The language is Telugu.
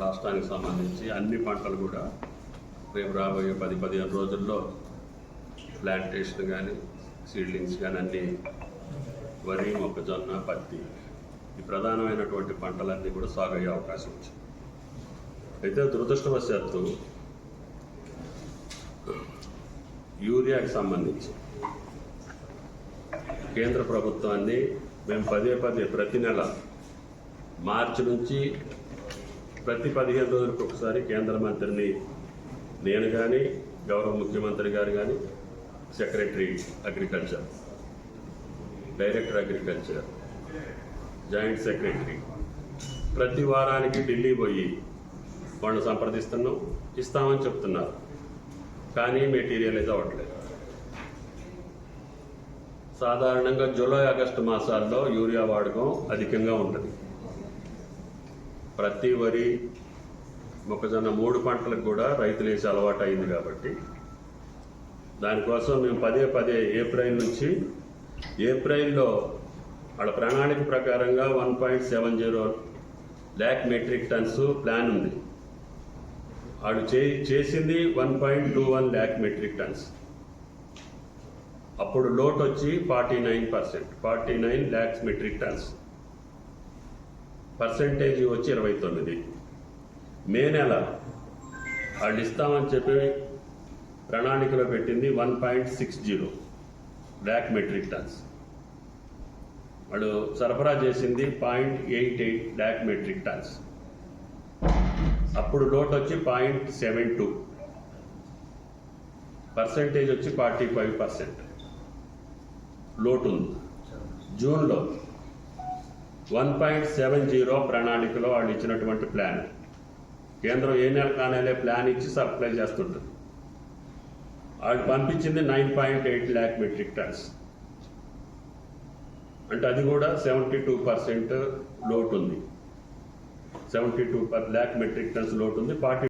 రాష్ట్రానికి సంబంధించి అన్ని పంటలు కూడా రేపు రాబోయే పది పదిహేను రోజుల్లో ప్లాంటేషన్ కానీ సీడ్లింగ్స్ కానీ అన్ని వరి మొక్కజొన్న పత్తి ఈ ప్రధానమైనటువంటి పంటలన్నీ కూడా సాగు అయ్యే అవకాశం వచ్చింది అయితే దురదృష్టవశాత్తు యూరియాకి సంబంధించి కేంద్ర ప్రభుత్వాన్ని మేము పదే పదే ప్రతి నెల మార్చి నుంచి ప్రతి పదిహేను రోజులకు ఒకసారి కేంద్ర మంత్రిని నేను కానీ గౌరవ ముఖ్యమంత్రి గారు కానీ secretary agriculture director agriculture joint secretary ప్రతి వారానికి ఢిల్లీ పోయి వాళ్ళు సంప్రదిస్తున్నాం ఇస్తామని చెప్తున్నారు. కానీ మెటీరియలైజ్ అవ్వట్లేదు. సాధారణంగా జూలై ఆగస్టు మాసాల్లో యూరియా వాడకం అధికంగా ఉంటుంది. ప్రతి వరి మొక్కజొన్న మూడు పంటలకు కూడా రైతులు వేసే అలవాటు అయింది కాబట్టి దానికోసం మేము పదే పదే ఏప్రిల్ నుంచి ఏప్రిల్లో వాళ్ళ ప్రణాళిక ప్రకారంగా one point seven zero lakh metric tons plan ఉంది. వాళ్ళు చే చేసింది one point two one lakh metric tons. అప్పుడు లోట్ వచ్చి forty nine percent forty nine lakhs metric tons. Percentage వచ్చి ఇరవై తొమ్మిది. మే నెల వాళ్ళు ఇస్తామని చెప్పి ప్రణాళికలో పెట్టింది one point six zero lakh metric tons. వాళ్ళు సరఫరా చేసింది point eight eight lakh metric tons. అప్పుడు లోట్ వచ్చి పాయింట్ సెవెన్ టూ. పర్సెంటేజ్ వచ్చి ఫార్టీ ఫైవ్ పర్సెంట్. లోటు ఉంది. జూన్లో వన్ పాయింట్ సెవెన్ జీరో ప్రణాళికలో వాళ్ళు ఇచ్చినటువంటి ప్లాన్. కేంద్రం ఏ నెల కానేలే ప్లాన్ ఇచ్చి సప్లై చేస్తుంటుంది. వాళ్ళు పంపించింది nine point eight lakh metric tons. అంటే అది కూడా సెవెంటీ టూ పర్సెంట్ లోటు ఉంది. Seventy two per lakh metric tons లోటు ఉంది. ఫార్టీ